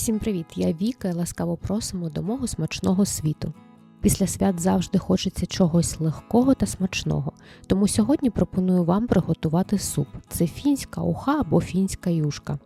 Всім привіт! Я Віка і ласкаво просимо до мого смачного світу. Після свят завжди хочеться чогось легкого та смачного, тому сьогодні пропоную вам приготувати суп. Це фінська уха або фінська юшка.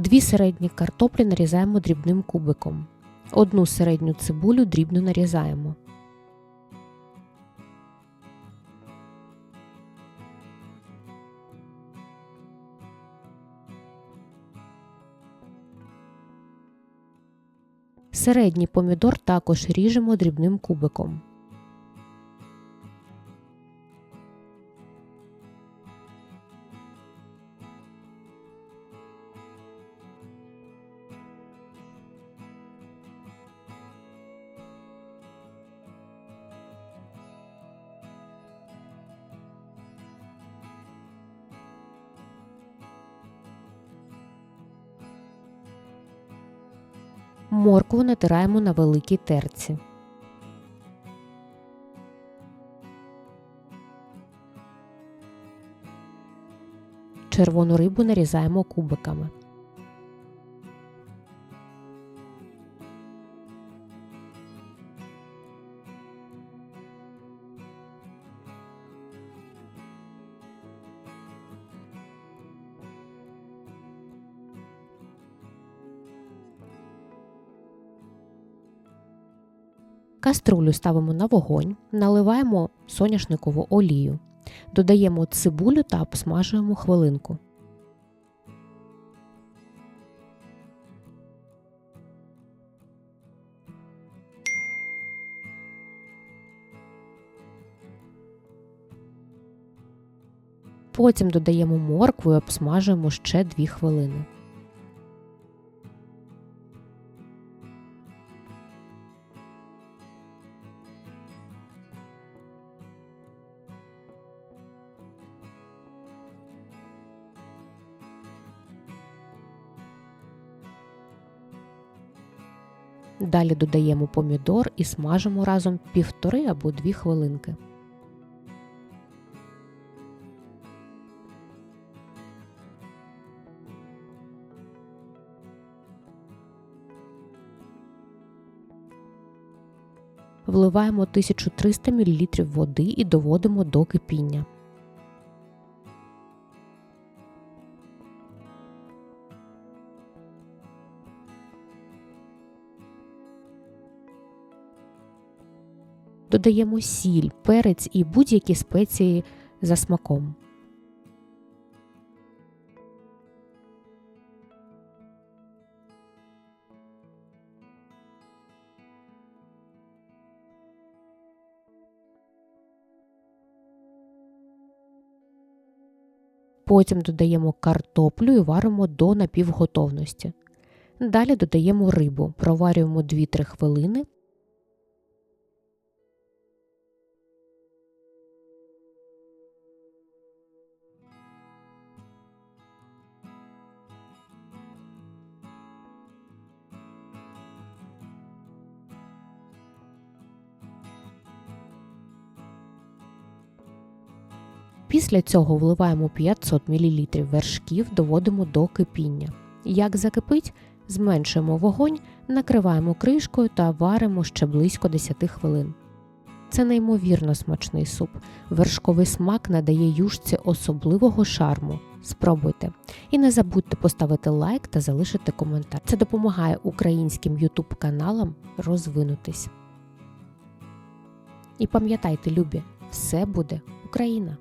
Дві середні картоплі нарізаємо дрібним кубиком. Одну середню цибулю дрібно нарізаємо. Середній помідор також ріжемо дрібним кубиком. Моркву натираємо на великій терці. Червону рибу нарізаємо кубиками. Каструлю ставимо на вогонь, наливаємо соняшникову олію, додаємо цибулю та обсмажуємо хвилинку. Потім додаємо моркву і обсмажуємо ще 2 хвилини. Далі додаємо помідор і смажимо разом півтори або дві хвилинки. Вливаємо 1300 мл води і доводимо до кипіння. Додаємо сіль, перець і будь-які спеції за смаком. Потім додаємо картоплю і варимо до напівготовності. Далі додаємо рибу, проварюємо 2-3 хвилини. Після цього вливаємо 500 мл вершків, доводимо до кипіння. Як закипить, зменшуємо вогонь, накриваємо кришкою та варимо ще близько 10 хвилин. Це неймовірно смачний суп. Вершковий смак надає юшці особливого шарму. Спробуйте. І не забудьте поставити лайк та залишити коментар. Це допомагає українським YouTube каналам розвинутись. І пам'ятайте, любі, все буде Україна!